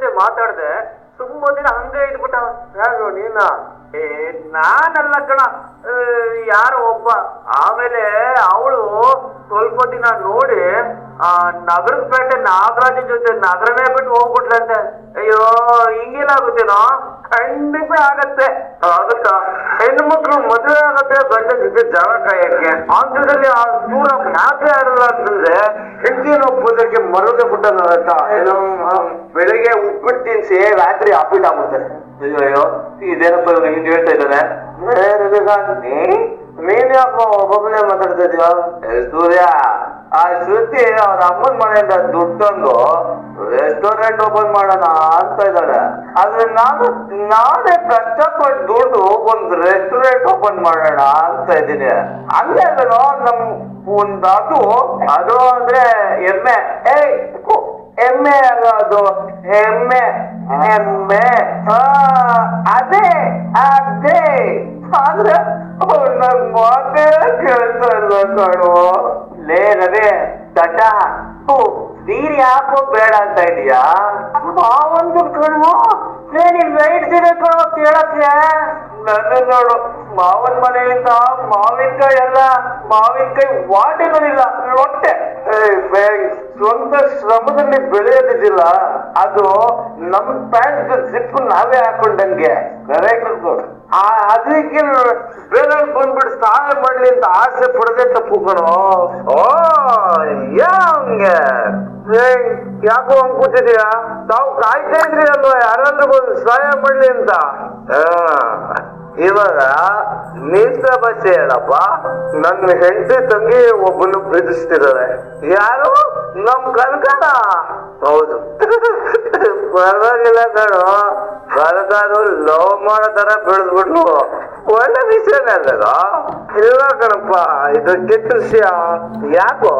ಜೊತೆ ಮಾತಾಡ್ದೆ ದಿನ ಹಂಗೆ ಇದ್ಬಿಟ್ಟ. ಯಾರು ನೀನ? ಏ, ನಾನಲ್ಲ ಕಣ. ಯಾರೋ ಒಬ್ಬ. ಆಮೇಲೆ ಅವಳು ಸ್ವಲ್ಪ ದಿನ ನೋಡಿ, ಆ, ನಗರದ ಪೇಟೆ ನಾಗರಾಜ ಜೊತೆ ನಗರನೇ ಬಿಟ್ಟು ಹೋಗ್ಬಿಟ್ಲಂತೆ. ಅಯ್ಯೋ ಹಿಂಗೇನಾಗುತ್ತೇನೋ ಖಂಡಿತ ಆಗತ್ತೆ. ಅದಕ್ಕ ಹೆಣ್ಣು ಮಕ್ಳು ಮದುವೆ ಆಗತ್ತೆ ಗಂಡ ಜೊತೆ ಜಾಗ ಕಾಯಕ್ಕೆ. ಆಂಧ್ರದಲ್ಲಿ ಆ ದೂರ ಮಾತೇ ಆಡಲ್ಲ ಅಂತಂದ್ರೆ ಹೆಂಡತಿನ ಒಪ್ಪೋದಕ್ಕೆ ಮರದ ಆ, ಬೆಳಿಗ್ಗೆ ಉಪ್ಪಿಟ್ಟು ತಿನ್ಸಿ ರಾತ್ರಿ ಅಪ್ಪಿಟ್ ಆಗ್ಬಿಡ್ತಾರೆ. ಅಯ್ಯೋ ಅಯ್ಯೋ. ಇದೇನಪ್ಪ ಇವ್ರು ಹಿಂಗ್ ಹೇಳ್ತಾ ಇದ್ದಾನೆ ನೀನ್ ಯಾಕೋ ಒಬ್ಬೊಬ್ಬನೇ ಮಾತಾಡ್ತಾ ಇದೀಯ? ಸೂರ್ಯ. ಆ ಶ್ರುತಿ ಅವ್ರ ಅಮ್ಮನ ಮನೆಯಿಂದ ದುಡ್ಡೊಂದು ರೆಸ್ಟೋರೆಂಟ್ ಓಪನ್ ಮಾಡೋಣ ಅಂತ ಇದ್ದಾಳೆ. ಆದ್ರೆ ನಾನು ನಾನೇ ಕಷ್ಟಪಟ್ಟು ದುಡ್ಡು ಒಂದ್ ರೆಸ್ಟೋರೆಂಟ್ ಓಪನ್ ಮಾಡೋಣ ಅಂತ ಇದ್ದೀನಿ. ಹಂಗೆ ಅದನ್ನು ನಮ್ ಒಂದು ಅದು ಅದು ಅಂದ್ರೆ ಎಮ್ಮೆ. ಥು, ಎಮ್ಮೆ ಅಲ್ಲ ಅದು? ಎಮ್ಮೆ ಎಮ್ಮೆ. ಅದೇ ಅದೇ. ಆದ್ರೆ ಅವ್ರು ನನ್ ಮಾತೇ ಕೇಳ್ತಾ ಇಲ್ಲ ಕಣೋ. ಲೇ ರವಿ ದಡ್ಡ? ಓ ನೀರ್ ಯಾಕೋ ಬೇಡ ಅಂತ ಇದೀಯಾ ಮಾವನ್ ಕಣ್ಣು. ನೀನ್ ವೈಟ್ ದಿನ ಕಣೋ ಕೇಳಕ್ಕೆ ನನ್ನ ನೋಡು, ಮಾವನ್ ಮನೆಯಿಂದ ಮಾವಿನಕಾಯಿ ಎಲ್ಲ ಮಾವಿನಕಾಯಿ ಬರಲಿಲ್ಲ ರೊಟ್ಟೆ. ಸ್ವಂತ ಶ್ರಮದಲ್ಲಿ ಬೆಳೆಯೋದಿಲ್ಲ ಅದು ನಮ್ ಪ್ಯಾಂಟ್ ಸಿಪ್ಪು ನಾವೇ ಹಾಕೊಂಡಂಗೆ. ಕರೆಕ್ಟ್ ಆ, ಅದಕ್ಕೆ ಬೇರೆ ಬಂದ್ಬಿಟ್ಟು ಸಹಾಯ ಮಾಡ್ಲಿ ಅಂತ ಆಸೆ ಪಡದೆ ತಪ್ಪು ಕಣೋ. ಓ ಹಂಗೆ ಯಾಕೋ ಹಂಗ್ ಕೂತಿದೀಯಾ ತಾವು ಕಾಯ್ತಾ ಇದ್ರಿ ಅಲ್ವಾ? ಯಾರಾದ್ರೂ ಬಂದು ಸಹಾಯ ಮಾಡ್ಲಿ ಅಂತ. ಇವಾಗ ನಿಂತ ಬಚ್ಚೆ ಹೇಳಪ್ಪ ನನ್ನ ಹೆಂಡತಿ ತಂಗಿ ಒಬ್ಬನು ಪ್ರೀತಿಸ್ತಿದ್ದಾಳೆ. ಯಾರು? ನಮ್ ಕನಕನ ಹೌದು. ಪರವಾಗಿಲ್ಲ ಕಣೋ. ಕನಕನು ಲವ್ ಮಾಡೋ ತರ ಬೆಳೆದ್ಬಿಟ್ಲು. ಒಳ್ಳೆ ವಿಷಯನೇ ಅಲ್ಲ ಇಲ್ಲ ಕಣಪ್ಪ ಇದು ಕೆಟ್ಟ ವಿಷಯ. ಯಾಕೋ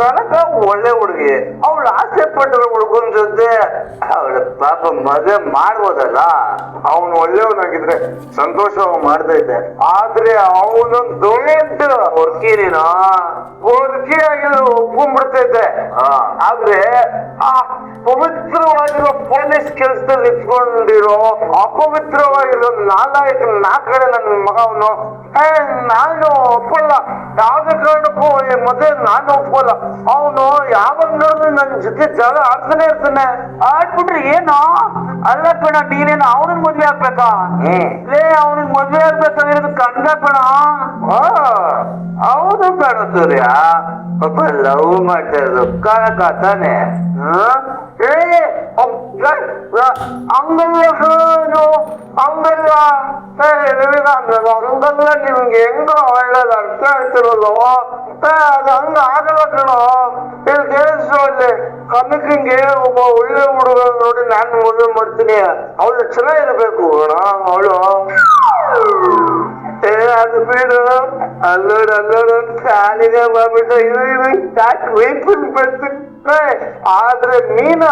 ಕಣಕ ಒಳ್ಳೆ ಹುಡುಗಿ. ಅವಳು ಆಸೆ ಪಟ್ಟರು ಹುಡುಗನ ಜೊತೆ ಅವಳ ಪಾಪ ಮದುವೆ ಮಾಡ್ಬೋದಲ್ಲ? ಅವನು ಒಳ್ಳೆಯವನಾಗಿದ್ರೆ ಸಂತೋಷ ಮಾಡ್ತಾ ಇದ್ದೆ ಆದ್ರೆ ಅವನೊಂದು ದೊಡ್ಡ ಹೊರ್ಕಿನ ಹೊರ್ಕಿಯಾಗಿರೋ ಒಪ್ಕೊಂಡ್ಬಿಡ್ತೈತೆ ಆದ್ರೆ ಆ ಪವಿತ್ರವಾಗಿರೋ ಪೊಲೀಸ್ ಕೆಲಸದಲ್ಲಿ ಇಟ್ಕೊಂಡಿರೋ ಅಪವಿತ್ರವಾಗಿರೋ ನಾಲಾಯಕ ನಾಲ್ಕಡೆ ಕಡೆ ನನ್ನ ಮಗವನು ಏ ನಾನು ಒಪ್ಪಲ್ಲ. ಯಾವ್ದು ಕಾರಣಕ್ಕೂ ಮದುವೆ ನಾನು ಒಪ್ಪಲ್ಲ. ಅವನು ಯಾವಾಗ ನೋಡಿದ್ರು ನನ್ನ ಜೊತೆ ಜಾಗ ಆಡ್ತಾನೆ ಇರ್ತಾನೆ. ಆಡ್ಬಿಟ್ರೆ ಏನು? ಅಲ್ಲ ಕಣ ನೀನೇನು ಅವನಿಗೆ ಮದ್ವೆ ಆಗ್ಬೇಕಾ? ಲೇ ಅವನಿಗೆ ಮದ್ವೆ ಆಗ್ಬೇಕಂದ್ರೆ ಕಂಡ ಕಣ? ಆ, ಹೌದು ಕಣ ಒಬ್ಬ ಪಾಪ ಲವ್ ಮಾಡ್ತಾ ಇರೋದು ಕನಕ ತಾನೆ ಹ? ಏ, ಅಪ್- ಏ, ಏ, ಹಂಗಲ್ಲ ಕಣೋ, ಹಂಗಲ್ಲ ಏ, ರವಿಕಾಂತ್, ಹಂಗಲ್ಲ ನಿಮ್ಗೆ ಹೆಂಗ ಒಳ್ಳೇದು ಅರ್ಥ ಆಯ್ತಿರಲ್ಲೋ ಏ, ಅದು ಹಂಗ ಆಗಲ್ಲ ಕಣೋ ಇಲ್ಲಿ ಕೇಳಿಸು ಅಲ್ಲಿ ಕನಕಂಗೆ ಒಬ್ಬ ಒಳ್ಳೆ ಹುಡುಗ ನೋಡಿ ನಾನು ಮದುವೆ ಮಾಡ್ತೀನಿ ಅವಳು ಚೆನ್ನಾಗಿರ್ಬೇಕು ಕಣ ಅವಳು ಏ ಅದು ಬಿಡು ಅಲ್ಲೋಡು ಅಲ್ಲೋಡು ಕಾಲಿಗೆ ಮಾಡ್ಬಿಟ್ಟು ಇದು ಇದು ಯಾಕೆ ವೈಪನ್ ಬರ್ತಿದ್ರೆ, ಆದ್ರೆ ನೀನ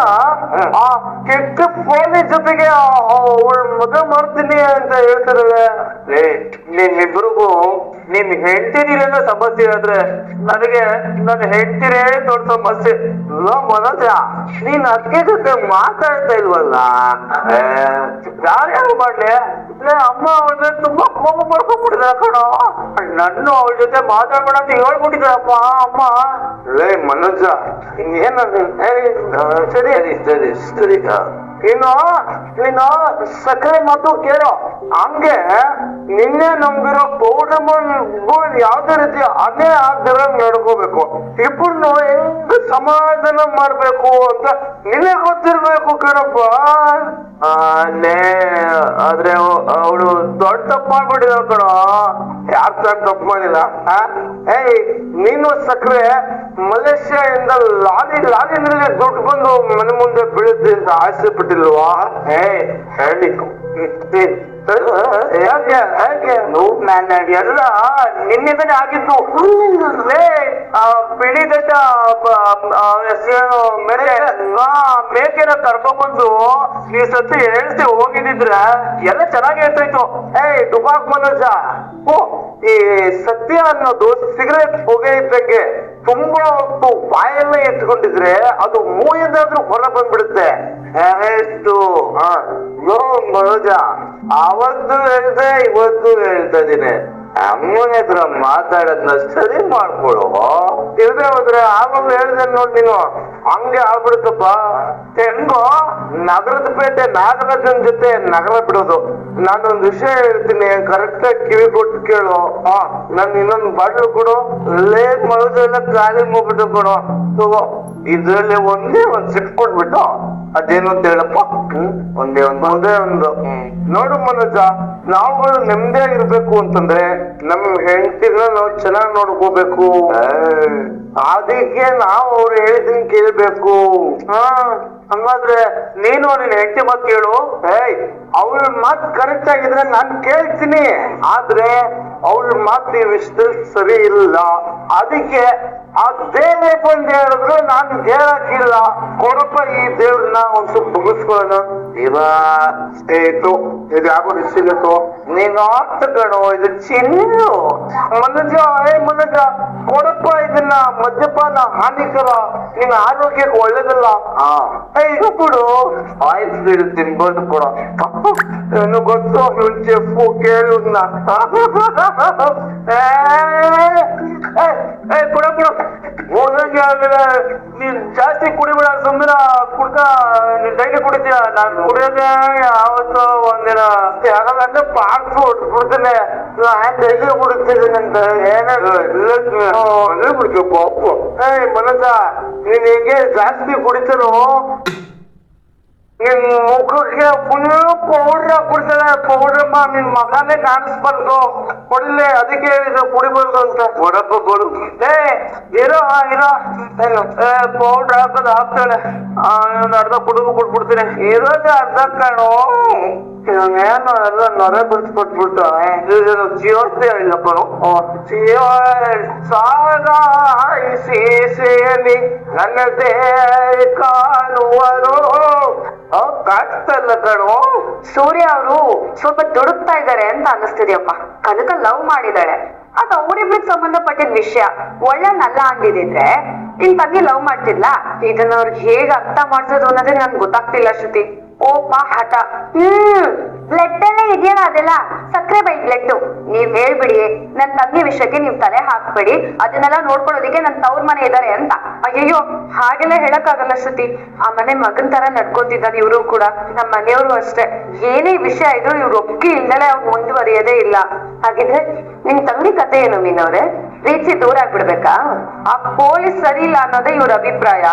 ಆ ಕೆಟ್ಟ ಪೊಲೀಸ್ ಜೊತೆಗೆ ಅವಳ ಮದುವೆ ಮಾಡ್ತೀನಿ ಅಂತ ಹೇಳ್ತಾರಲ್ಲ. ಲೇ ನಿಮ್ ಹೆಂಡತಿನಿರೇನೋ ಸಮಸ್ಯೆ ಆದ್ರೆ ನನಗೆ ನನ್ನ ಹೆಂಡತಿರೇ ದೊಡ್ಡ ಸಮಸ್ಯೆ. ಲೋ ಮನೋಜ, ನೀನ್ ಅದಕ್ಕೆ ಜೊತೆ ಮಾತಾಡ್ತಾ ಇಲ್ವಲ್ಲ? ಯಾರ್ಯಾರು ಯಾರು ಮಾಡ್ಲಿ? ಅಮ್ಮ ಅವ್ರನ್ನ ತುಂಬಾ ಕೋಪ ಮಾಡ್ಕೊಂಡ್ಬಿಟ್ಟಿದ ಕಣೋ? ನನ್ನ ಅವ್ರ ಜೊತೆ ಮಾತಾಡ್ಬೇಡ ಅಂತ ಹೇಳ್ಬಿಟ್ಟಿದ್ರಪ್ಪ, ಅಮ್ಮ. ಲೇ ಮನೋಜ ಏನದು ಸರಿ ಸರಿ ಸರಿ. ಇನ್ನು ಇನ್ನು ಸಕ್ಕರೆ ಮಾತು ಕೇಳೋ. ಹಂಗೆ ನಿನ್ನೆ ನಮ್ಗಿರೋ ಪೌಡರ್ ಯಾವ್ದೇ ರೀತಿ ಅದೇ ಆಗದಿರೋ ನಡ್ಕೋಬೇಕು. ಇಬ್ಬರನ್ನು ಹೆಂಗ್ ಸಮಾಧಾನ ಮಾಡ್ಬೇಕು ಅಂತ ನಿನ್ನೆ ಗೊತ್ತಿರ್ಬೇಕು ಕಣಪ್ಪ. ಲೇ ಆದ್ರೆ ಅವಳು ದೊಡ್ಡ ತಪ್ಪು ಮಾಡ್ಬಿಟ್ಟಿದ ಕಣೋ. ಯಾರು ತಪ್ಪು ಮಾಡಿಲ್ಲ? ಏಯ್, ನೀನು ಸಕ್ಕರೆ ಮಲೇಷ್ಯಾದಿಂದ ಲಾಲಿ ಲಾರಿನಲ್ಲಿ ದುಡ್ಡು ಬಂದು ಮನೆ ಮುಂದೆ ಬೀಳುತ್ತೆ ಅಂತ ಆಸೆ ಪಟ್ಟಿಲ್ವಾ? ಏ ಎಲ್ಲ ನಿನ್ನಿಂದನೇ ಆಗಿದ್ದು. ಬಿಳಿ ಆ, ಮೇಕೆನ ಕರ್ಕೊಂಡ್ಬಂದು ಈ ಸತಿ ಹೇಳ್ತಿ ಹೋಗಿದ್ದಿದ್ರ ಎಲ್ಲ ಚೆನ್ನಾಗಿ ಹೇಳ್ತಾಯ್ತು. ಏಯ್ ಡುಬಾಕ್ ಮನೋಜ. ಓ ಈ ಸತ್ಯ ಅನ್ನೋದು ಸಿಗರೇಟ್ ಹೊಗೆ ಇದ್ದಂಗೆ ತುಂಬಾ ಹೊತ್ತು ಬಾಯಲ್ಲ ಎತ್ಕೊಂಡಿದ್ರೆ ಅದು ಮೂಯಿಂದಾದ್ರೂ ಹೊರ ಬಂದ್ಬಿಡುತ್ತೆ. ಎಷ್ಟು? ಮನೋಜ ಅವತ್ತು ಹೇಳ್ದೆ, ಇವತ್ತು ಹೇಳ್ತಾ ಇದ್ದೀನಿ. ಅಮ್ಮನ ಹತ್ರ ಮಾತಾಡೋದ್ನ ಸರಿ ಮಾಡ್ಕೊಳು ಇಲ್ದೆ ಹೋದ್ರೆ ಆಮೇಲೆ ಹೇಳಿದೆ ನೋಡ್ ನೀನು. ಹಂಗೆ ಆಗ್ಬಿಡುತ್ತಪ್ಪ. ಹೆಂಗೋ? ನಗರದ ಪೇಟೆ ನಾಗರಾಜನ್ ಜೊತೆ ನಗರ ಬಿಡೋದು. ನಾನೊಂದ್ ವಿಷಯ ಹೇಳ್ತೀನಿ. ಕರೆಕ್ಟ್ ಆಗಿ ಕಿವಿ ಕೊಟ್ಟು ಕೇಳು. ಹಾ, ನನ್ ಇನ್ನೊಂದ್ ಬಾಟ್ಲು ಕೊಡು. ಲೇಟ್ ಮನೋಜೆಲ್ಲ ಖಾಲಿ ಮುಗ್ಬಿಟ್ಟು ಕೊಡು. ಇದ್ರಲ್ಲಿ ಒಂದೇ ಒಂದ್ ಸಿಟ್ ಕೊಟ್ಬಿಟ್ಟು ಅದೇನು ಅಂತ ಹೇಳಪ್ಪ? ಒಂದೇ ಒಂದು. ಒಂದೇ ಒಂದು. ನೋಡು ಮನೋಜ ನಾವುಗಳು ನೆಮ್ಮದಿಯಾಗಿರ್ಬೇಕು ಅಂತಂದ್ರೆ ನಮ್ ಹೆಂಡತಿನ ನಾವು ಚೆನ್ನಾಗಿ ನೋಡ್ಕೋಬೇಕು. ಅದಕ್ಕೆ ನಾವು ಅವ್ರು ಹೇಳಿದನ್ ಕೇಳ್ಬೇಕು. ಹಾ. ಹಂಗಾದ್ರೆ ನೀನು ನಿನ್ ಹೆಂಡತಿ ಮಾತು ಕೇಳು. ಏಯ್. ಅವಳ ಮಾತು ಕರೆಕ್ಟ್ ಆಗಿದ್ರೆ ನಾನು ಕೇಳ್ತೀನಿ. ಆದ್ರೆ ಅವಳ ಮಾತು ಈ ವಿಷಯದಲ್ಲಿ ಸರಿ ಇಲ್ಲ. ಅದಕ್ಕೆ ದೇವ್ರೆ ಅಂತ ಹೇಳಿದ್ರು ನಾನು ಹೇಳಕ್ಕಿಲ್ಲ. ಕೊಡಪ್ಪ ಈ ದೇವ್ರನ್ನ ಒಂದ್ ಸ್ವಲ್ಪ ಮುಗಿಸ್ಕೊಳ್ಳೋಣ ಇವ ಸ್ನೇಹಿತು ಇದು ಯಾವ ರಿಸಿಲತ್ತು ನೀನು ಆರ್ತ ಕಣೋ ಇದು ಚೆನ್ನು. ಮನುಜ ಏ ಮನುಜ ಕೊಡಪ್ಪ ಇದನ್ನ ಮದ್ಯಪಾನ ಹಾನಿಕರ ನಿನ್ನ ಆರೋಗ್ಯಕ್ಕೆ ಒಳ್ಳೇದಲ್ಲ. ಇದು ಕೊಡು. ಆಯ್ತು ಬಿಡು ತಿನ್ಬೋದು ಕೊಡ. ಏನು ಗೊತ್ತು ಇವ್ನ್ ಚೆಫು ಕೇಳು ಕೊಡ ಕೊಡ. ಹೋದಂಗೆ ಆಮೇಲೆ ನೀನ್ ಜಾಸ್ತಿ ಕುಡಿಬೇಡ ಸುಮ್ಮನೆ ಕುಡ್ಕ ನೀನ್ ಡೈಲಿ ಕುಡಿತೀಯ ನಾನು ಕುಡಿಯೋದೇ ಯಾವತ್ತೋ ಒಂದಿನ. ಯಾಕಂದ್ರೆ ಅಂದ್ರೆ ಪಾರ್ಸು ಬಿಡ್ತೇನೆ ನಾನು ಡೈಲಿ ಕುಡಿತೀನಿ ಅಂತ ಏನೇ ಬಿಡ್ಬೇಕು ಏ ಮನಸ ನೀನ್ ಹೆಂಗೆ ಜಾಸ್ತಿ ಕುಡಿತಾನೋ ನಿನ್ ಮುಖಕ್ಕೆ ಫುಲ್ ಪೌಡ್ರ ಕುಡಿತಾನೆ ಪೌಡ್ರಮ್ಮ ನಿನ್ ಮಗನೇ ಕಾಣಿಸ್ಬಾರ್ದು. ಕೊಡ್ಲಿ ಅದಕ್ಕೆ ಹೇಳಿದ್ರು ಕುಡಿಬಾರ್ದು ಅಂತ. ಕೊಡಪ್ಪ ಕೊಡು. ಏ ಇರೋ ಇರೋ. ಏನು? ಏ ಪೌಡ್ರ್ ಹಾಕೋದು ಹಾಕ್ತಾಳೆ ಆ, ಒಂದ್ ಅರ್ಧ ಕುಡುಗು ಕೊಟ್ಬಿಡ್ತೀನಿ. ಇರೋದೇ ಅರ್ಧ ಕಾಣು. ಏನು ಎಲ್ಲ ನೊರೆ ಬಿಡ್ಸ್ಕೊಟ್ಬಿಟ್ಟು ಜಿಯೋಸ್ತಿ ಹೇಳಿಲ್ಲಪ್ಪ ಜಿಯೋ ಸಾಗಾಯಿಸಿ ಸೇಲಿ ನನ್ನದೇ ಕಾಣುವರು. ಕಾಣಿಸ್ತಲ್ಲ ಕಣೋ. ಸೂರ್ಯ ಅವರು ಸ್ವಲ್ಪ ದುಡುಕ್ತಾ ಇದ್ದಾರೆ ಅಂತ ಅನಿಸ್ತಿದ್ಯಪ್ಪ ಕನಕ ಲವ್ ಮಾಡಿದಾಳೆ ಅದು ಅವರಿಬ್ರಿಗೆ ಸಂಬಂಧಪಟ್ಟಿದ ವಿಷಯ. ಒಳ್ಳೆ ನಲ್ಲ ಅಂದಿದ್ರೆ ನಿನ್ ತಂಗಿ ಲವ್ ಮಾಡ್ತಿಲ್ಲ ಇದನ್ನ ಅವ್ರಿಗೆ ಹೇಗೆ ಅರ್ಥ ಮಾಡ್ಸೋದು ಅನ್ನೋದೇ ನನ್ಗೆ ಗೊತ್ತಾಗ್ತಿಲ್ಲ ಶ್ರುತಿ. ಓಪ ಹಠ ಹ್ಮ್ ಬ್ಲಡ್ ಅಲ್ಲೇ ಇದೆಯಲ್ಲ ಅದೆಲ್ಲ? ಸಕ್ಕರೆ ಬೈ ಬ್ಲಡ್ ನೀವ್ ಹೇಳ್ಬಿಡಿ, ನನ್ ತಂಗಿ ವಿಷಯಕ್ಕೆ ನೀವ್ ತಲೆ ಹಾಕ್ಬೇಡಿ. ಅದನ್ನೆಲ್ಲ ನೋಡ್ಕೊಳ್ಳೋದಿಕ್ಕೆ ನನ್ ತವ್ರ ಮನೆ ಇದಾರೆ ಅಂತ. ಅಯ್ಯಯ್ಯೋ, ಹಾಗೆಲ್ಲ ಹೇಳಕ್ಕಾಗಲ್ಲ ಶ್ರುತಿ. ಆ ಮನೆ ಮಗನ್ ತರ ನಡ್ಕೋತಿದ್ದಾರೆ ಇವರು ಕೂಡ. ನಮ್ಮ ಮನೆಯವರು ಅಷ್ಟೇ. ಏನೇ ವಿಷಯ ಇದ್ರು ಇವ್ರು ಇಲ್ದಲೆ ಅವ್ರು ಮುಂದುವರಿಯೋದೇ ಇಲ್ಲ. ಹಾಗಿದ್ರೆ ನಿಮ್ ತಂಗಿ ಕತೆ ಏನು ಮೀನವ್ರೆ? ಪ್ರೀತಿ ದೂರ ಆಗ್ಬಿಡ್ಬೇಕಾ? ಆ ಪೊಲೀಸ್ ಸರಿ ಇಲ್ಲ ಅನ್ನೋದೇ ಇವ್ರ ಅಭಿಪ್ರಾಯ.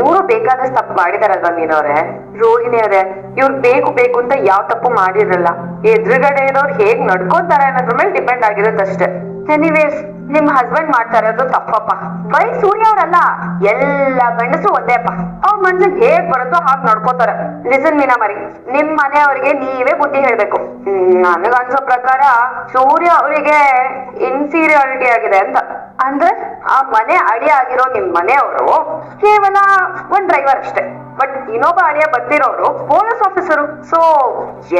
ಇವರು ಬೇಕಾದಷ್ಟು ತಪ್ಪು ಮಾಡಿದಾರಲ್ವಾ ಮೀನವ್ರೆ? ರೋಹಿಣಿ ಅವ್ರೆ, ಇವ್ರು ಬೇಕು ಬೇಕು ಅಂತ ಯಾವ ತಪ್ಪು ಮಾಡಿರಲ್ಲ. ಎದುರುಗಡೆ ಇರೋರು ಹೇಗ್ ನಡ್ಕೋತಾರೆ ಅನ್ನೋದ್ರ ಮೇಲೆ ಡಿಪೆಂಡ್ ಆಗಿರುತ್ತಷ್ಟೇ ಎನಿವೇಸ್ ನಿಮ್ ಹಸ್ಬೆಂಡ್ ಮಾಡ್ತಾ ಇರೋದು ತಪ್ಪಪ್ಪ. ಬರೀ ಸೂರ್ಯ ಅವರಲ್ಲ ಎಲ್ಲ ಗಂಡಸರು ಒಂದೇಪ್ಪ ಅವ್ರ ಮನ್ಸಿಗೆ ಹೇಗ್ ಬರುತ್ತೋ ಹಾಗ್ ನೋಡ್ಕೋತಾರ. ಲಿಸನ್ ಮೀನಾ ಮರಿ ನಿಮ್ ಮನೆಯವ್ರಿಗೆ ನೀವೇ ಬುದ್ಧಿ ಹೇಳ್ಬೇಕು. ಹ್ಮ್, ನನಗನ್ಸೋ ಪ್ರಕಾರ ಸೂರ್ಯ ಅವರಿಗೆ ಇನ್ಫೀರಿಯಾರಿಟಿ ಆಗಿದೆ ಅಂತ. ಅಂದ್ರೆ ಆ ಮನೆ ಅಡಿ ಆಗಿರೋ ನಿಮ್ ಮನೆಯವರು ಕೇವಲ ಒಂದ್ ಡ್ರೈವರ್ ಅಷ್ಟೇ. ಬಟ್ ಇನ್ನೊಬ್ಬ ಅಳಿಯ ಬಂದಿರೋರು ಪೊಲೀಸ್ ಆಫೀಸರು ಸೊ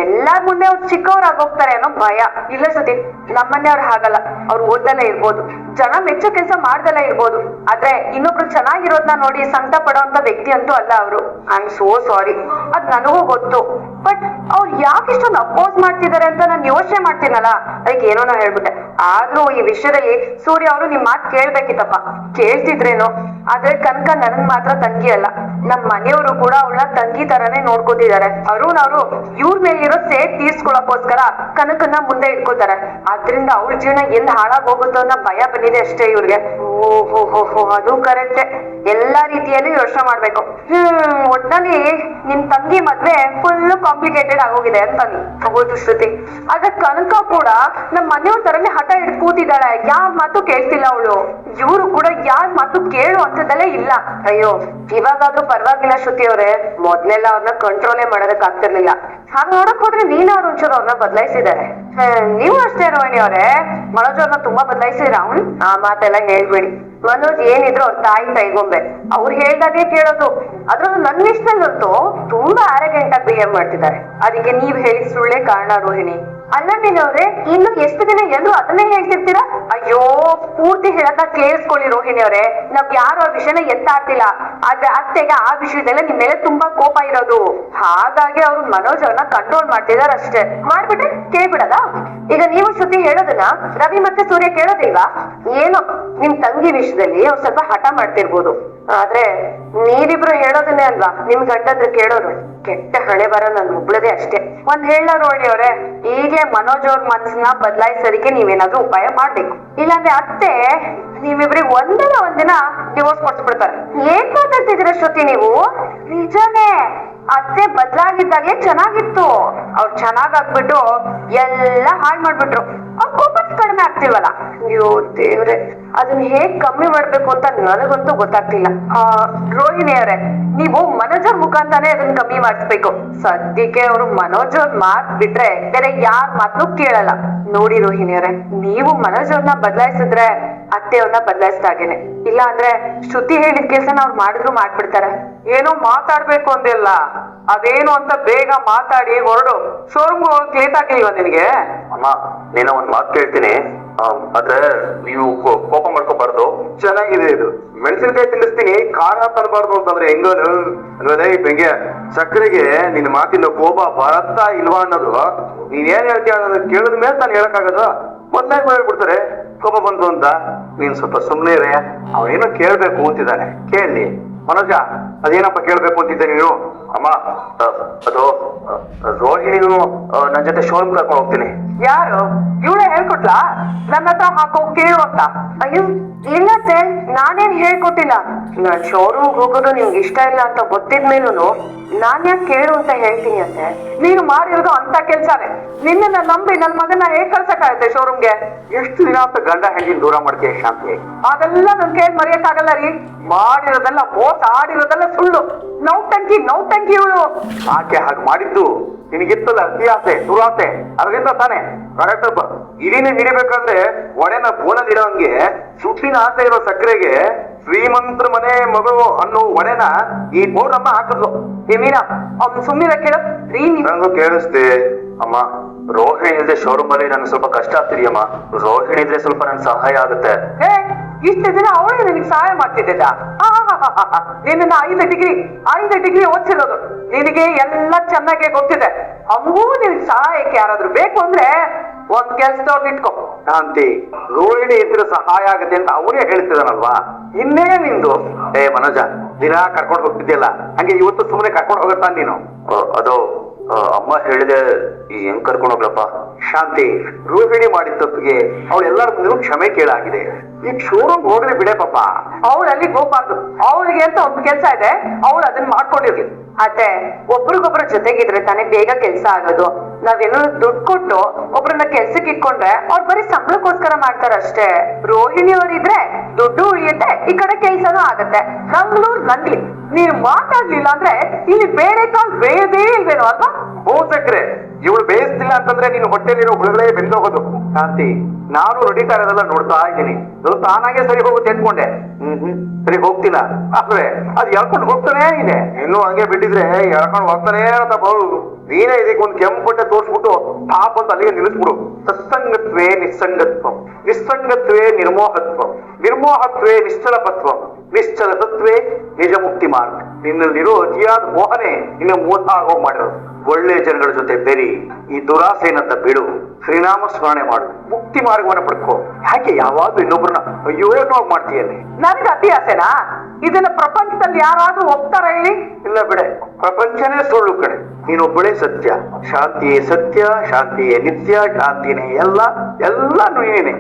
ಎಲ್ಲಾರ್ ಮುಂದೆ ಅವ್ರು ಚಿಕ್ಕವ್ರಾಗ್ ಆಗೋಗ್ತಾರೆ ಅನ್ನೋ ಭಯ. ಇಲ್ಲ ಸುದೀಪ್ ನಮ್ಮನ್ನೇ ಅವ್ರು ಹಾಗಲ್ಲ. ಅವ್ರು ಓದ್ದಲ್ಲೇ ಇರ್ಬೋದು. ಜನ ಮೆಚ್ಚೋ ಕೆಲಸ ಮಾಡ್ದಲ್ಲೇ ಇರ್ಬೋದು. ಆದ್ರೆ ಇನ್ನೊಬ್ರು ಚೆನ್ನಾಗಿರೋದ್ನ ನೋಡಿ ಸಂಕಟ ಪಡೋಂತ ವ್ಯಕ್ತಿ ಅಂತೂ ಅಲ್ಲ ಅವರು. ಐ ಆಮ್ ಸೋ ಸಾರಿ ಅದ್ ನನಗೂ ಗೊತ್ತು. ಬಟ್ ಅವ್ರು ಯಾಕೆ ಇಷ್ಟೊಂದು ಅಪೋಸ್ ಮಾಡ್ತಿದ್ದಾರೆ ಅಂತ ನಾನು ಯೋಚನೆ ಮಾಡ್ತೀನಲ್ಲ? ಅದಕ್ಕೆ ಏನೋ ನಾ ಹೇಳ್ಬಿಟ್ಟೆ. ಆದ್ರೂ ಈ ವಿಷಯದಲ್ಲಿ ಸೂರ್ಯ ಅವರು ನಿಮ್ ಮಾತ್ ಕೇಳ್ಬೇಕಿತ್ತಪ್ಪ. ಕೇಳ್ತಿದ್ರೇನು. ಆದ್ರೆ ಕನಕ ನನಗ್ ಮಾತ್ರ ತಂಗಿ ಅಲ್ಲ. ನಮ್ ಮನೆಯವರು ಕೂಡ ಅವಳ ತಂಗಿ ತರನೇ ನೋಡ್ಕೋತಿದ್ದಾರೆ. ಅರುಣ್ ಅವರು ಇವ್ರ ಮೇಲಿರೋ ಸೇಟ್ ತೀರ್ಸ್ಕೊಳಕ್ಕೋಸ್ಕರ ಕನಕನ್ನ ಮುಂದೆ ಇಟ್ಕೋತಾರೆ. ಅದ್ರಿಂದ ಅವ್ರ ಜೀವನ ಎಲ್ಲಿ ಹಾಳಾಗ್ ಹೋಗುತ್ತೋ ಅನ್ನೋ ಭಯ ಬಂದಿದೆ ಅಷ್ಟೇ ಇವ್ರಿಗೆ. ಓಹೋ ಅದು ಕರೆಕ್ಟ್. ಎಲ್ಲಾ ರೀತಿಯಲ್ಲೂ ಯೋಚನೆ ಮಾಡ್ಬೇಕು. ಹ್ಮ್, ಒಟ್ನಲ್ಲಿ ನಿಮ್ ತಂಗಿ ಮದ್ವೆ ಫುಲ್ ಕಾಂಪ್ಲಿಕೇಟೆಡ್ ಆಗೋಗಿದೆ ಅಂತ ಹೌದು ಶ್ರುತಿ ಆದ್ರೆ ಕನಕ ಕೂಡ ನಮ್ ಮನೆಯವ್ರ ತರನೇ ಹಠ ಹಿಡ್ದು ಕೂತಿದ್ದಾಳೆ. ಯಾರ್ ಮಾತು ಕೇಳ್ತಿಲ್ಲ ಅವಳು. ಇವರು ಕೂಡ ಯಾರ್ ಮಾತು ಕೇಳು ಅಂತದಲ್ಲೇ ಇಲ್ಲ. ಅಯ್ಯೋ, ಇವಾಗಾದ್ರೂ ಪರವಾಗಿಲ್ಲ ಶ್ರುತಿ ಅವ್ರೆ. ಮೊದ್ಲೆಲ್ಲ ಅವ್ರನ್ನ ಕಂಟ್ರೋಲೇ ಮಾಡೋದಕ್ ಆಗ್ತಿರ್ಲಿಲ್ಲ. ಹಾಗ ನೋಡಕ್ ಹೋದ್ರೆ ನೀನ್ ಅವ್ರ ಒಂಚೂರು ಅವ್ರನ್ನ ಬದಲಾಯಿಸಿದ್ದಾರೆ. ನೀವು ಅಷ್ಟೇ ರೋಹಿಣಿ ಅವ್ರೆ. ಮನೋಜ್ ಅವ್ರನ್ನ ತುಂಬಾ ಬದಲಾಯಿಸಿದ್ರ ಅವ್ನ್ ಆ ಮಾತೆಲ್ಲ ಹೇಳ್ಬೇಡಿ. ಮನೋಜ್ ಏನಿದ್ರು ಅವ್ರ ತಾಯಿ ಕೈಗೊಂಬೆ. ಅವ್ರು ಹೇಳ್ದಾಗೆ ಕೇಳೋದು. ಅದ್ರಲ್ಲೂ ನನ್ನ ವಿಷಯದಲ್ಲಂತೂ ತುಂಬಾ ಆರಗೆಂಟ್ ಆಗಿ ಬಿಹೇವ್ ಮಾಡ್ತಿದ್ದಾರೆ. ಅದಕ್ಕೆ ನೀವ್ ಹೇಳಿ ಸುಳ್ಳೆ ಕಾರಣ ರೋಹಿಣಿ. ಅಲ್ಲ ನೀನವ್ರೆ ಇನ್ನು ಎಷ್ಟು ದಿನ ಎಲ್ರು ಅದನ್ನೇ ಹೇಳ್ತಿರ್ತೀರಾ? ಅಯ್ಯೋ, ಪೂರ್ತಿ ಹೇಳಕ ಕೇಳಿಸ್ಕೊಳ್ಳಿ ರೋಹಿಣಿ ಅವ್ರೆ ನಾವ್ ಯಾರು ಆ ವಿಷಯನ ಎತ್ತಾಡ್ತಿಲ್ಲ. ಆದ್ರೆ ಅತ್ತೆಗೆ ಆ ವಿಷಯದಲ್ಲ ನಿಮ್ ಮೇಲೆ ತುಂಬಾ ಕೋಪ ಇರೋದು. ಹಾಗಾಗಿ ಅವ್ರು ಮನೋಜ್ ಅವ್ರನ್ನ ಕಂಟ್ರೋಲ್ ಮಾಡ್ತಿದಾರ ಅಷ್ಟೇ. ಮಾಡ್ಬಿಟ್ರೆ ಕೇಳ್ಬಿಡಲ್ಲ ಈಗ ನೀವು ಶ್ರುತಿ ಹೇಳೋದನ್ನ ರವಿ ಮತ್ತೆ ಸೂರ್ಯ ಕೇಳೋದಿಲ್ವಾ? ಏನೋ, ನಿಮ್ ತಂಗಿ ವಿಷಯದಲ್ಲಿ ಅವ್ರು ಸ್ವಲ್ಪ ಹಠ ಮಾಡ್ತಿರ್ಬೋದು. ಆದ್ರೆ ನೀವಿಬ್ರು ಹೇಳೋದನ್ನೇ ಅಲ್ವಾ? ನಿಮ್ ಗಂಡದ್ರ ಕೇಳೋದು. ಕೆಟ್ಟ ಹಣೆ ಬರೋ ನನ್ ಒಬ್ಳದೇ ಅಷ್ಟೇ. ಒಂದ್ ಹೇಳ ರೋಹಿಣಿ ಅವ್ರೆ, ಹೀಗೆ ಮನೋಜ್ ಅವ್ರ ಮನ್ಸನ್ನ ಬದಲಾಯಿಸೋದಕ್ಕೆ ನೀವೇನಾದ್ರೂ ಉಪಾಯ ಮಾಡ್ಬೇಕು. ಇಲ್ಲಾಂದ್ರೆ ಅತ್ತೆ, ನೀವಿಬ್ರಿಗೆ ಒಂದಲ್ಲ ಒಂದಿನ ಡಿವೋರ್ಸ್ ಕೊಡ್ಸ್ಬಿಡ್ತಾರೆ ಏನ್ ಮಾತಾಡ್ತಿದ್ದೀರ ಶ್ರುತಿ ನೀವು? ನಿಜನೇ. ಅತ್ತೆ ಬದಲಾಗಿದ್ದಾಗ್ಲೇ ಚೆನ್ನಾಗಿತ್ತು. ಅವ್ರು ಚೆನ್ನಾಗಾಗ್ಬಿಟ್ಟು ಎಲ್ಲ ಹಾಳ್ ಮಾಡ್ಬಿಟ್ರು. ಅವ್ರ ಕೋಪ ಕಡಿಮೆ ಆಗ್ತಿವಲ್ಲ. ಅಯ್ಯೋ ದೇವ್ರೆ, ಅದನ್ನ ಹೇಗ್ ಕಮ್ಮಿ ಮಾಡ್ಬೇಕು ಅಂತ ನನಗಂತೂ ಗೊತ್ತಾಗ್ತಿಲ್ಲ. ಆ, ರೋಹಿಣಿ ನೀವು ಮನೋಜರ್ ಮುಖಾಂತಾನೆ ಅದನ್ನ ಕಮ್ಮಿ ಮಾಡಿಸ್ಬೇಕು. ಸದ್ಯಕ್ಕೆ ಅವರು ಮನೋಜರ್ ಅವ್ರ ಮಾತ್ ಬಿಟ್ರೆ ಬೇರೆ ಯಾರ್ ಮಾತು ಕೇಳಲ್ಲ. ನೋಡಿ ರೋಹಿಣಿ ನೀವು ಮನೋಜ್ ಅವ್ರನ್ನ ಬದಲಾಯಿಸಿದ್ರೆ ಅತ್ತೆಯವ್ರನ್ನ ಬದಲಾಯಿಸ್ದಾಗೇನೆ ಇಲ್ಲ ಅಂದ್ರೆ ಶ್ರುತಿ ಹೇಳಿದ ಕೆಲ್ಸನ ಅವ್ರು ಮಾಡಿದ್ರು ಮಾಡ್ಬಿಡ್ತಾರೆ. ಏನೋ ಮಾತಾಡ್ಬೇಕು ಅಂದಿಲ್ಲ. ಅದೇನು ಅಂತ ಬೇಗ ಮಾತಾಡಿ ಹೊರಡು. ಶೋರೂಮ್ ಹೋಗಕ್ ಲೇಟ್ ಆಗಿಲ್ವಾ ನಿನಗೆ? ಅಮ್ಮ ನೀನ ಒಂದ್ ಮಾತು ಕೇಳ್ತೀನಿ. ಆದ್ರೆ ನೀವು ಕೋಪ ಮಾಡ್ಕೋಬಾರ್ದು. ಚೆನ್ನಾಗಿದೆ ಇದು. ಮೆಣಸಿನ್ಕಾಯಿ ತಿನ್ನಿಸ್ತೀನಿ ಖಾರ ತರಬಾರ್ದು ಅಂತಂದ್ರೆ ಹೆಂಗ ಅಂದ್ರೆ ಬೆಂಗೆ. ಸಕ್ಕರೆಗೆ ನಿನ್ನ ಮಾತಿನ ಕೋಪ ಬರತ್ತಾ ಇಲ್ವಾ ಅನ್ನೋದು. ನೀನ್ ಏನ್ ಹೇಳ್ತೀಯ ಅನ್ನೋದು ಕೇಳಿದ ಮೇಲೆ ತಾನು ಹೇಳಕ್ಕಾಗದು? ಮೊದ್ಲೇ ಹೇಳ್ಬಿಡ್ತಾರೆ. ಕೋಪ ಬಂತು ಅಂತ. ನೀನ್ ಸ್ವಲ್ಪ ಸುಮ್ಮನೆ ಇರೇ ಅವನೇನೋ ಕೇಳ್ಬೇಕು ಅಂತಿದ್ದಾನೆ. ಕೇಳಿ ಮನೋಜ ಅದೇನಪ್ಪ ಕೇಳ್ಬೇಕು ಅಂತಿದ್ದೆ ನೀನು? ಅಮ್ಮ ಅದು ರೋಹಿಣಿನೂ ರೋಹಿಣಿನು ಆ, ನನ್ ಜೊತೆ ಶೋರೂಮ್ ಕರ್ಕೊಂಡು ಹೋಗ್ತೀನಿ. ಯಾರು? ಇವಳೇ ಹೇಳ್ಕೊಟ್ಲಾ? ನನ್ನ ಹತ್ರ ಹಾಕೋ ಕೇಳು ಅಂತ. ಅಯ್ಯೋ ಇಲ್ಲ ಸರ್ ನಾನೇನ್ ಹೇಳ್ಕೊಟ್ಟಿಲ್ಲ. ನಾನ್ ಶೋರೂಮ್ ಹೋಗೋದು ನಿಮ್ಗೆ ಇಷ್ಟ ಇಲ್ಲ ಅಂತ ಗೊತ್ತಿದ್ಮೇಲೂ ನಾನ್ ಯಾಕೆ ಕೇಳು ಅಂತ ಹೇಳ್ತೀನಿ ಅಂತೆ? ನೀನು ಮಾಡಿರೋದು ಅಂತ ಕೆಲ್ಸಾನೆ. ನಿನ್ನನ್ನ ನಂಬಿ ನನ್ನ ಮಗನ ಹೇಗ್ ಕಳ್ಸಕ್ಕಾಗತ್ತೆ ಶೋರೂಮ್ಗೆ ಎಷ್ಟು ದಿನ ಅಂತ ಗಂಡ ಹೆಂಡಿನ ದೂರ ಮಾಡ್ತೀಯ ಶಾಂತಿ? ಅದೆಲ್ಲ ನನ್ ಕೇಳಿ ಮರೆಯಕ್ಕಾಗಲ್ಲ ರೀ. ಮಾಡಿರೋದೆಲ್ಲ ಮೋಸ ಆಡಿರೋದೆಲ್ಲ ಸುಳ್ಳು. ನೌಟಂಕಿ ತಂಗಿ ಇವಳು. ಆಕೆ ಹಾಗೆ ಮಾಡಿದ್ದು ನಿನಗಿತ್ತಲ್ಲ ಅತಿ ಆಸೆ ದುರಾಸೆ ಅದರಿಂದ ತಾನೆ ಕರೆಕ್ಟ್ ಇಡೀನೇ ಹಿಡಿಬೇಕಾದ್ರೆ ಒಡೆನ ಬೋನಲ್ಲಿ ಇಡೋಂಗೆ ಸುಟ್ಟಿನ ಆಸೆ ಇರೋ ಸಕ್ಕರೆಗೆ ಶ್ರೀಮಂತ್ರ ಮನೆ ಮಗಳು ಅನ್ನೋ ಒಡೆನ ಈ ಬೋರ್ಡಮ್ಮ ಹಾಕಿದ್ಲು. ಏ ಮೀನಾ ಅವ್ನು ಸುಮ್ಮನೆ ಕೇಳು. ರೀ ನಂಗೂ ಕೇಳಿಸ್ತೆ ಅಮ್ಮ ರೋಹಿಣಿ ಇಲ್ದೆ ಶೋರೂಮ್ ಅಲ್ಲಿ ನನಗೆ ಸ್ವಲ್ಪ ಕಷ್ಟ ಆಗ್ತಿದೆಯಮ್ಮ ರೋಹಿಣಿ ಇದ್ರೆ ಸ್ವಲ್ಪ ನನ್ ಸಹಾಯ ಆಗುತ್ತೆ. ಹೇ ಇಷ್ಟು ದಿನ ಅವಳೇ ನಿನಗೆ ಸಹಾಯ ಮಾಡ್ತಿದ್ದ ನಿನ್ನ ಐದು ಡಿಗ್ರಿ ಐದು ಡಿಗ್ರಿ ಓದಿಸಿರೋದು. ನಿನಗೆ ಎಲ್ಲ ಚೆನ್ನಾಗಿ ಗೊತ್ತಿದೆ. ಅವೂ ನಿನ್ ಸಹಾಯಕ್ಕೆ ಯಾರಾದ್ರೂ ಬೇಕು ಅಂದ್ರೆ ಒಂದ್ ಕೆಲ್ಸದವ್ರು ಇಟ್ಕೋ. ಶಾಂತಿ ರೋಹಿಣಿ ಇದ್ರೆ ಸಹಾಯ ಆಗುತ್ತೆ ಅಂತ ಅವರೇ ಹೇಳ್ತಿದಾನಲ್ವಾ ಇನ್ನೇ ನಿಂದು. ಏ ಮನೋಜ ದಿನ ಕರ್ಕೊಂಡು ಹೋಗ್ತಿದ್ಯಲ್ಲ? ಹಂಗೆ ಇವತ್ತು ಸುಮ್ಮನೆ ಕರ್ಕೊಂಡು ಹೋಗತ್ತಾ ನೀನು? ಅದು ಅಮ್ಮ ಹೇಳಿದೆ ಈ ಹೆಂಗ್ ಕರ್ಕೊಂಡೋಗ್ಲಪ್ಪ ಶಾಂತಿ ರೂಪಿಣಿ ಮಾಡಿದ ತಪ್ಪಿಗೆ ಅವಳೆಲ್ಲರ ಮುಂದೆ ಕ್ಷಮೆ ಕೇಳಾಗಿದೆ. ಈಗ ಶೋರೂಮ್ ಹೋಗ್ಲಿ ಬಿಡೆ ಪಾಪ. ಅವಳು ಅಲ್ಲಿ ಹೋಗ್ಬಾರ್ದು. ಅವಳಿಗೆ ಅಂತ ಒಂದು ಕೆಲಸ ಇದೆ ಅವಳು ಅದನ್ನ ಮಾಡ್ಕೊಂಡಿರ್ಲಿ. ಅತ್ತೆ ಒಬ್ರಿಗೊಬ್ರ ಜೊತೆಗಿದ್ರೆ ತಾನೇ ಬೇಗ ಕೆಲಸ ಆಗೋದು. ನಾವೇನೋ ದುಡ್ಡು ಕೊಟ್ಟು ಒಬ್ರನ್ನ ಕೆಲ್ಸಕ್ಕೆ ಇಟ್ಕೊಂಡ್ರೆ ಅವ್ರು ಬರೀ ಸಂಬಳಕ್ಕೋಸ್ಕರ ಮಾಡ್ತಾರ ಅಷ್ಟೇ ರೋಹಿಣಿ ಅವರಿದ್ರೆ ದುಡ್ಡು ಉಳಿಯುತ್ತೆ, ಈ ಕಡೆ ಕೆಲ್ಸನೂ ಆಗತ್ತೆ. ಮಂಗಳೂರು ನಂದಿ ನೀವ್ ಮಾತಾಡ್ಲಿಲ್ಲ ಅಂದ್ರೆ ಇಲ್ಲಿ ಬೇರೆ ಕಾಲ್ ಬೇಯದೇ ಇಲ್ವೇನೋ ಅಲ್ವಾ? ಹೋ ಸಕ್ರೆ ಇವಳು ಬೇಯಿಸ್ತಿಲ್ಲ ಅಂತಂದ್ರೆ ನೀನು ಹೊಟ್ಟೆಲಿರೋ ಹುಳುಗಳೇ ಬೆಂದೋಗೋದು. ಕಾಂತಿ ನಾನು ನಡೀತಾ ಇರೋದೆಲ್ಲ ನೋಡ್ತಾ ಇದ್ದೀನಿ. ಅದು ತಾನಾಗೆ ಸರಿ ಹೋಗುತ್ತೆ ಅನ್ಕೊಂಡೆ ಹ್ಮ್ ಹ್ಮ್, ಸರಿ ಹೋಗ್ತಿಲ್ಲ. ಆದ್ರೆ ಅದು ಎಳ್ಕೊಂಡು ಹೋಗ್ತಾನೇ ಇದೆ. ಇನ್ನು ಹಂಗೆ ಬಿಟ್ಟಿದ್ರೆ ಎಳ್ಕೊಂಡು ಹೋಗ್ತಾನೆ ಅಂತ ಬೌ ನೀನೇ ಇದಕ್ಕೆ ಒಂದು ಕೆಂಪು ಕೊಟ್ಟೆ ತೋರಿಸ್ಬಿಟ್ಟು ಪಾಪ ಅಂತ ಅಲ್ಲಿಗೆ ನಿಲ್ಲಿಸ್ಬಿಡು. ಸತ್ಸಂಗತ್ವೇ ನಿಸ್ಸಂಗತ್ವ. ನಿಸ್ಸಂಗತ್ವೇ ನಿರ್ಮೋಹತ್ವ. ನಿರ್ಮೋಹತ್ವೇ ನಿಶ್ಚಲಪತ್ವ. ನಿಶ್ಚಲ ತತ್ವೇ ನಿಜ ಮುಕ್ತಿ ಮಾರ್ಗ ನಿನ್ನಲ್ಲಿರೋ ಅತಿಯಾದ ಮೋಹನೆ ನಿನ್ನ ಮೋಸ ಆಗೋ ಮಾಡಿರೋದು. ಒಳ್ಳೆ ಜನಗಳ ಜೊತೆ ಬೆರಿ, ಈ ದುರಾಸೆನಂತ ಬಿಡು ಶ್ರೀನಾಮ ಸ್ಮರಣೆ ಮಾಡು. ಮುಕ್ತಿ ಮಾರ್ಗವನ್ನು ಪಡ್ಕೋ. ಯಾಕೆ ಯಾವಾಗ್ಲೂ ಇನ್ನೊಬ್ಬರನ್ನ ಅಯ್ಯೋ ಮಾಡ್ತೀಯಲ್ಲಿ ನನಗೆ ಅತಿ ಆಸೆನಾ? ಇದನ್ನ ಪ್ರಪಂಚದಲ್ಲಿ ಯಾರಾದ್ರೂ ಒಪ್ತಾರ ಹೇಳಿ? ಇಲ್ಲ ಬಿಡೆ. ಪ್ರಪಂಚನೇ ಸುಳ್ಳು ಕಡೆ. ನೀನೊಬ್ಬಳೇ ಸತ್ಯ. ಶಾಂತಿಯೇ ಸತ್ಯ ಶಾಂತಿಯೇ ನಿತ್ಯ ಶಾಂತಿನೇ ಎಲ್ಲ ಎಲ್ಲಾನು ಏನೇ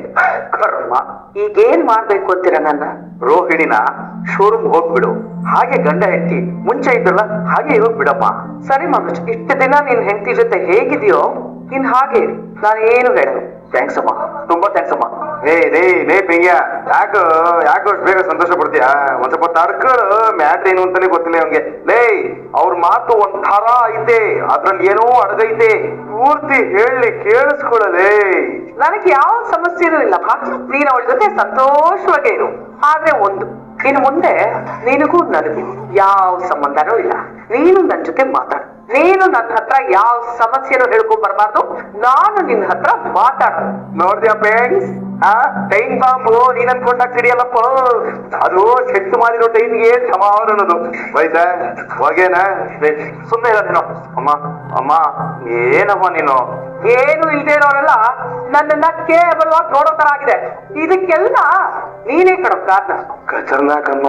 ಕರ್ಮ. ಈಗೇನ್ ಮಾಡ್ಬೇಕು ಅಂತೀರ ನನ್ನ? ರೋಹಿಣಿನ ಶೋರೂಮ್ ಹೋಗ್ಬಿಡು. ಹಾಗೆ ಗಂಡ ಹೆಂಡತಿ. ಮುಂಚೆ ಇದ್ರಲ್ಲ ಹಾಗೆ ಇರೋಗ್ ಬಿಡಪ್ಪ ಸರಿ ಮನೋಜ್ ಇಷ್ಟು ದಿನ ನಿನ್ ಹೆಂಡತಿ ಜೊತೆ ಹೇಗಿದೆಯೋ ನೀನ್ ಹಾಗೆ. ನಾನು ಏನು ಹೇಳಲ್ಲ ಥ್ಯಾಂಕ್ಸ್ ಅಮ್ಮ. ತುಂಬಾ ಏ ರೇ ಲೇ ಪಿಂಗ್ಯ ಯಾಕೆ ಯಾಕೆ ಅಷ್ಟು ಬೇಗ ಸಂತೋಷ ಪಡ್ತೀಯಾ? ಒಂದ್ ಸ್ವಲ್ಪ ತಡ್ಕಳು ಮ್ಯಾಟ್ರ್ ಏನು ಅಂತಾನೆ ಗೊತ್ತಿಲ್ಲ ಅವ್ನಿಗೆ. ಲೇ ಅವ್ರ ಮಾತು ಒಂದ್ ಥರ ಐತೆ ಅದ್ರಲ್ಲಿ ಏನೋ ಅಡಗೈತೆ. ಪೂರ್ತಿ ಹೇಳಿ ಕೇಳಿಸ್ಕೊಳ್ಳಲೇ. ನನಗೆ ಯಾವ ಸಮಸ್ಯೆನೂ ಇಲ್ಲಪ್ಪ ನೀನ್ ಅವಳ ಜೊತೆ ಸಂತೋಷವಾಗೇ ಇರು. ಆದ್ರೆ ಒಂದು ಇನ್ನು ಮುಂದೆ ನಿನಗೂ ನನಗೂ ಯಾವ ಸಂಬಂಧನೂ ಇಲ್ಲ. ನೀನು ನನ್ನ ಜೊತೆ ಮಾತಾಡು. ನೀನು ನನ್ನ ಹತ್ರ ಯಾವ ಸಮಸ್ಯೆನೂ ಹೇಳ್ಕೊಂಡ್ ಬರಬಾರ್ದು. ನಾನು ನಿನ್ನ ಹತ್ರ ಮಾತಾಡ ನೋಡ್ದ್ಯಾ ಪೇಂಗ್ಸ್ ಆ ಟೈಮ್ ಬಾಂಬು ನೀನ್ ಅನ್ಕೊಂಡಾಗ್ತಿರಿಯಲ್ಲಪ್ಪ ಅದು ಸೆಟ್ ಮಾಡಿರೋ ಟೈಮ್ಗೆ ಸಮಾನ ಅನ್ನೋದು. ವೈದ ಹೋಗೇನ? ಸುಮ್ಮನೆ ಇಲ್ಲ ನೀನು. ಅಮ್ಮ ಅಮ್ಮ ಏನಮ್ಮ ನೀನು? ಏನು ಇಲ್ದೇ ಇರೋರೆಲ್ಲ ನನ್ನನ್ನ ಕೇವಲ ನೋಡೋ ತರ ಆಗಿದೆ. ಇದಕ್ಕೆಲ್ಲ ನೀನೇ ಕಡ ಕಾರಣ. ಖತರ್ನಾಕಮ್ಮ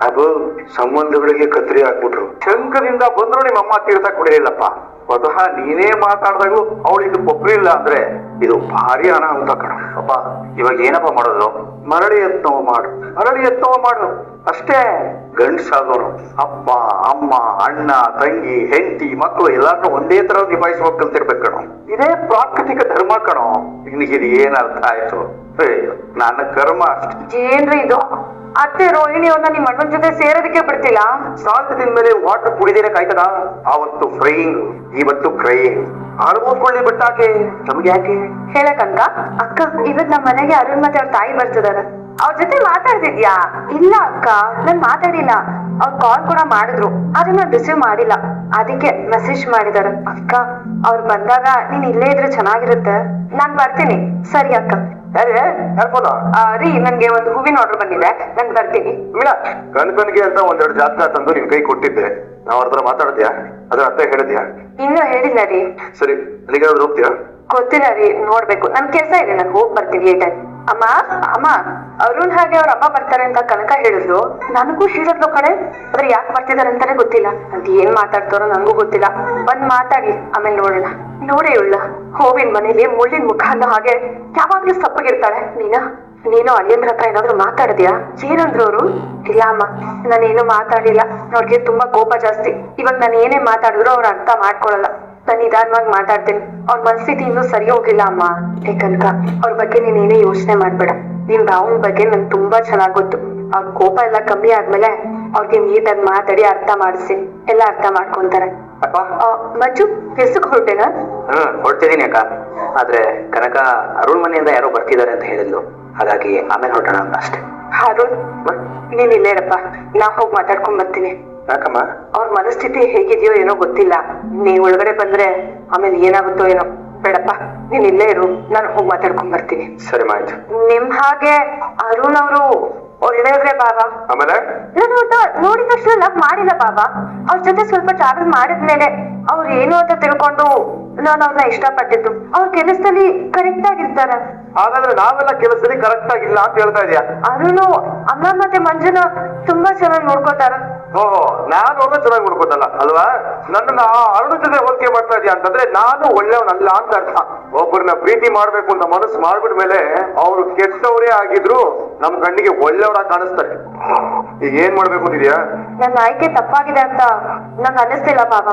ಅದು ಸಂಬಂಧಗಳಿಗೆ ಕತ್ರಿ ಹಾಕ್ಬಿಟ್ರು ಶಂಕರಿಂದ ಬಂದ್ರು ನಿಮ್ಮ ಅಮ್ಮ ತೀರ್ಥ ಬಿಡಲಿಲ್ಲಪ್ಪ ಸ್ವತಃ ನೀನೇ ಮಾತಾಡ್ದಾಗಲೂ ಅವಳಿಗೆ ಒಪ್ಪಿಲ್ಲ ಅಂದ್ರೆ ಇದು ಭಾರಿ ಅನಾಹುತ ಕಣ. ಅಪ್ಪ, ಇವಾಗ ಏನಪ್ಪ ಮಾಡೋದು? ಮರಳಿ ಯತ್ನವ ಮಾಡು. ಮರಳಿ ಯತ್ನವ ಮಾಡು. ಅಷ್ಟೇ. ಗಂಡ್ಸಾಗೋನು ಅಪ್ಪ, ಅಮ್ಮ, ಅಣ್ಣ, ತಂಗಿ, ಹೆಂಡತಿ, ಮಕ್ಕಳು ಎಲ್ಲಾರನ್ನೂ ಒಂದೇ ತರ ನಿಭಾಯಿಸ್ಬೇಕು ಇರ್ಬೇಕು ಕಣೋ. ಇದೇ ಪ್ರಾಕೃತಿಕ ಧರ್ಮ ಕಣೋ. ನಿನಗೆ ಇದು ಏನ್ ಅರ್ಥ ಆಯ್ತು? ನನ್ನ ಕರ್ಮ ಅಷ್ಟೇ. ಏನ್ರಿ ಇದು? ಅತ್ತೆ ರೋಹಿಣಿ ಅವ್ರನ್ನ ನಿಮ್ ಅಣ್ಣನ ಜೊತೆ ಸೇರೋದಕ್ಕೆ ಬಿಡ್ತಿಲ್ಲ ಸಾಲ್ಟ್ ಮೇಲೆ ವಾಟರ್ ಕುಡಿದೇನೆ ಕಾಯ್ತದ? ಆವತ್ತು ಫ್ರೈಯಿಂಗ್ ಇವತ್ತು ಕ್ರೈಯಿಂಗ್ ಅನುಭವಿಸ್ಕೊಳ್ಳಿ ಬಿಟ್ಟಾಕೆ. ನಮ್ಗೆ ಯಾಕೆ? ಹೇಳಕಂತ ಅಕ್ಕ ಇವತ್ ನಮ್ಮ ಮನೆಗೆ ಅರುಣ್ ಮತ್ತೆ ಅವ್ರ ತಾಯಿ ಬರ್ತಿದಾರೆ. ಅವ್ರ ಜೊತೆ ಮಾತಾಡ್ತಿದ್ಯಾ? ಇಲ್ಲ ಅಕ್ಕ ನಾನ್ ಮಾತಾಡಿಲ್ಲ. ಅವ್ರ ಕಾಲ್ ಕೂಡ ಮಾಡಿದ್ರು ಅದನ್ನ ನಾನ್ ರಿಸೀವ್ ಮಾಡಿಲ್ಲ. ಅದಕ್ಕೆ ಮೆಸೇಜ್ ಮಾಡಿದಾರೆ. ಅಕ್ಕ ಅವ್ರು ಬಂದಾಗ ನೀನ್ ಇಲ್ಲೇ ಇದ್ರೆ ಚೆನ್ನಾಗಿರುತ್ತೆ. ನಾನ್ ಬರ್ತೀನಿ. ಸರಿ ಅಕ್ಕ. ಯಾರೇ ಯಾರು ಫೋನ್ ಆ, ರೀ ನನ್ಗೆ ಒಂದು ಹೂವಿನ ಆರ್ಡರ್ ಬಂದಿದೆ. ನಾನ್ ಬರ್ತೀನಿ. ಇಲ್ಲ ಕನ್ಕನ್ಗೆ ಅಂತ ಒಂದೆರಡು ಜಾತಕ ತಂದು ನಿನ್ ಕೈ ಕೊಟ್ಟಿದ್ದೆ. ನಾವ್ ಅವ್ರ ಮಾತಾಡ್ತೀಯಾ? ಅದ್ರ ಅರ್ಥ ಹೇಳಿದ್ಯಾ? ಇನ್ನೂ ಹೇಳಿಲ್ಲ ರೀ. ಸರಿ ಅಲ್ಲಿಗೆ ಹೋಗ್ತೀಯಾ? ಗೊತ್ತಿಲ್ಲ ರೀ ನೋಡ್ಬೇಕು. ನನ್ ಕೆಲ್ಸ ಇದೆ ನಾನು ಹೋಗ್ ಬರ್ತೀನಿ ಏ ಟೈಮ್ ಅಮ್ಮ ಅಮ್ಮ, ಅರುಣ್ ಹಾಗೆ ಅವ್ರ ಅಮ್ಮ ಬರ್ತಾರೆ ಅಂತ ಕನಕ ಹೇಳಿದ್ರು ನನಗೂ ಹೇಳಿದ್ಲು ಕಡೆ ಆದ್ರೆ ಯಾಕೆ ಬರ್ತಿದಾರೆ ಅಂತಾನೆ ಗೊತ್ತಿಲ್ಲ. ಅದ್ ಏನ್ ಮಾತಾಡ್ತಾರೋ ನನಗೂ ಗೊತ್ತಿಲ್ಲ. ಬಂದ್ ಮಾತಾಡಿ, ಆಮೇಲೆ ನೋಡೋಣ. ನೋಡಿ ಉಳ್ಳ ಹೂವಿನ ಮನೇಲಿ ಮುಳ್ಳಿನ ಮುಖ ಅನ್ನೋ ಹಾಗೆ ಯಾವಾಗ್ಲೂ ಸಪ್ಪಗಿರ್ತಾಳೆ. ನೀನ? ನೀನು ಅಳಿಯಂದ್ರ ಹತ್ರ ಏನಾದ್ರು ಮಾತಾಡಿದ್ಯಾ ಏನಂದ್ರು ಅವರು? ಇಲ್ಲ ಅಮ್ಮ, ನಾನೇನು ಮಾತಾಡಿಲ್ಲ ಅವ್ರಿಗೆ ತುಂಬಾ ಕೋಪ ಜಾಸ್ತಿ. ಇವಾಗ ನಾನು ಏನೇ ಮಾತಾಡಿದ್ರು ಅವ್ರ ಅರ್ಥ ಮಾಡ್ಕೊಳಲ್ಲ. ನಾನು ನಿಧಾನವಾಗಿ ಮಾತಾಡ್ತೀನಿ. ಅವ್ರ ಮನಸ್ಥಿತಿ ಇನ್ನೂ ಸರಿ ಹೋಗಿಲ್ಲ ಅಮ್ಮ. ಕನಕ ಅವ್ರ ಬಗ್ಗೆ ನೀನ್ ಏನೇ ಯೋಚನೆ ಮಾಡ್ಬೇಡ. ನಿನ್ ಭಾವನ ಬಗ್ಗೆ ನನ್ಗೆ ತುಂಬಾ ಚೆನ್ನಾಗ್ ಗೊತ್ತು. ಅವ್ರ ಕೋಪ ಎಲ್ಲ ಕಮ್ಮಿ ಆದ್ಮೇಲೆ ಅವ್ರಿಗೆ ನೀಟಾಗಿ ಮಾತಾಡಿ ಅರ್ಥ ಮಾಡಿಸಿ. ಎಲ್ಲ ಅರ್ಥ ಮಾಡ್ಕೊಂತಾರೆ. ಮಜ್ಜು ಆ, ಹೊರಟೇನ ಕೆಲ್ಸಕ್ಕೆ ಹೊರಟೇನಾ? ಹ್ಮ್ ಹೊರಟಿದೀನಿ ಅಕ್ಕ. ಆದ್ರೆ ಕನಕ ಅರುಣ್ ಮನೆಯಿಂದ ಯಾರೋ ಬರ್ತಿದ್ದಾರೆ ಅಂತ ಹೇಳಿದ್ಲು. ಹಾಗಾಗಿ ಆಮೇಲೆ ಹೊರಟೋಣ ಅಂತ ಅಷ್ಟೇ. ಅರುಣ್ ನೀನ್ ಇಲ್ಲೇ ಇರಪ್ಪ ನಾ ಹೋಗಿ ಮಾತಾಡ್ಕೊಂಡ್ ಬರ್ತೀನಿ. ಯಾಕಮ್ಮ ಅವ್ರ ಮನಸ್ಥಿತಿ ಹೇಗಿದೆಯೋ ಏನೋ ಗೊತ್ತಿಲ್ಲ. ನೀ ಒಳಗಡೆ ಬಂದ್ರೆ ಆಮೇಲೆ ಏನಾಗುತ್ತೋ ಏನೋ. ಬೇಡಪ್ಪ ನೀನ್ ಇಲ್ಲೇ ಇರು. ನಾನು ಹೋಗಿ ಮಾತಾಡ್ಕೊಂಡ್ ಬರ್ತೀನಿ. ಸರಿ ಆಯ್ತು ನಿಮ್ ಹಾಗೆ ಅರುಣ್ ಅವರು ಒಳ್ಳೆಯವ್ರೆ ಬಾಬಾ. ಆಮೇಲೆ? ನಾನು ಅಂತ ನೋಡಿದ ತಕ್ಷಣ ಲವ್ ಮಾಡಿಲ್ಲ ಬಾಬಾ. ಅವ್ರ ಜೊತೆ ಸ್ವಲ್ಪ ಟ್ರಾವೆಲ್ ಮಾಡಿದ್ಮೇಲೆ ಅವ್ರು ಏನು ಅಂತ ತಿಳ್ಕೊಂಡು ನಾನು ಅವ್ರನ್ನ ಇಷ್ಟಪಟ್ಟಿದ್ದು. ಅವ್ರ ಕೆಲಸದಲ್ಲಿ ಕರೆಕ್ಟ್ ಆಗಿರ್ತಾರ. ಹಾಗಾದ್ರೆ ನಾವೆಲ್ಲ ಕೆಲಸದಲ್ಲಿ ಕರೆಕ್ಟ್ ಆಗಿಲ್ಲ ಅಂತ ಹೇಳ್ತಾ ಇದೀಯಾ? ಅರುಣು ಅಮ್ಮ ಮತ್ತೆ ಮಂಜುನ ತುಂಬಾ ಚೆನ್ನಾಗಿ ನೋಡ್ಕೋತಾರ. ಓಹೋ ನಾನು ಅವ್ರನ್ನ ಚೆನ್ನಾಗಿ ನೋಡ್ಕೋತಲ್ಲ ಅಲ್ವಾ? ನನ್ನನ್ನ ಅರುಣ ಜೊತೆ ಹೋಲಿಕೆ ಮಾಡ್ತಾ ಇದೀಯ ಅಂತಂದ್ರೆ ನಾನು ಒಳ್ಳೆಯವನಲ್ಲ ಅಂತ ಅರ್ಥ. ಒಬ್ಬರನ್ನ ಪ್ರೀತಿ ಮಾಡ್ಬೇಕು ಅಂತ ಮನಸ್ಸು ಮಾಡ್ಬಿಟ್ಮೇಲೆ ಅವ್ರು ಕೆಟ್ಟವರೇ ಆಗಿದ್ರು ನಮ್ ಕಣ್ಣಿಗೆ ಒಳ್ಳೆಯವರಾಗಿ ಕಾಣಿಸ್ತಾರೆ. ಈಗ ಏನ್ ಮಾಡ್ಬೇಕು ಅಂತಿದ್ಯಾ? ನನ್ನ ಆಯ್ಕೆ ತಪ್ಪಾಗಿದೆ ಅಂತ ನಂಗೆ ಅನ್ನಿಸ್ತಿಲ್ಲ ಬಾಬಾ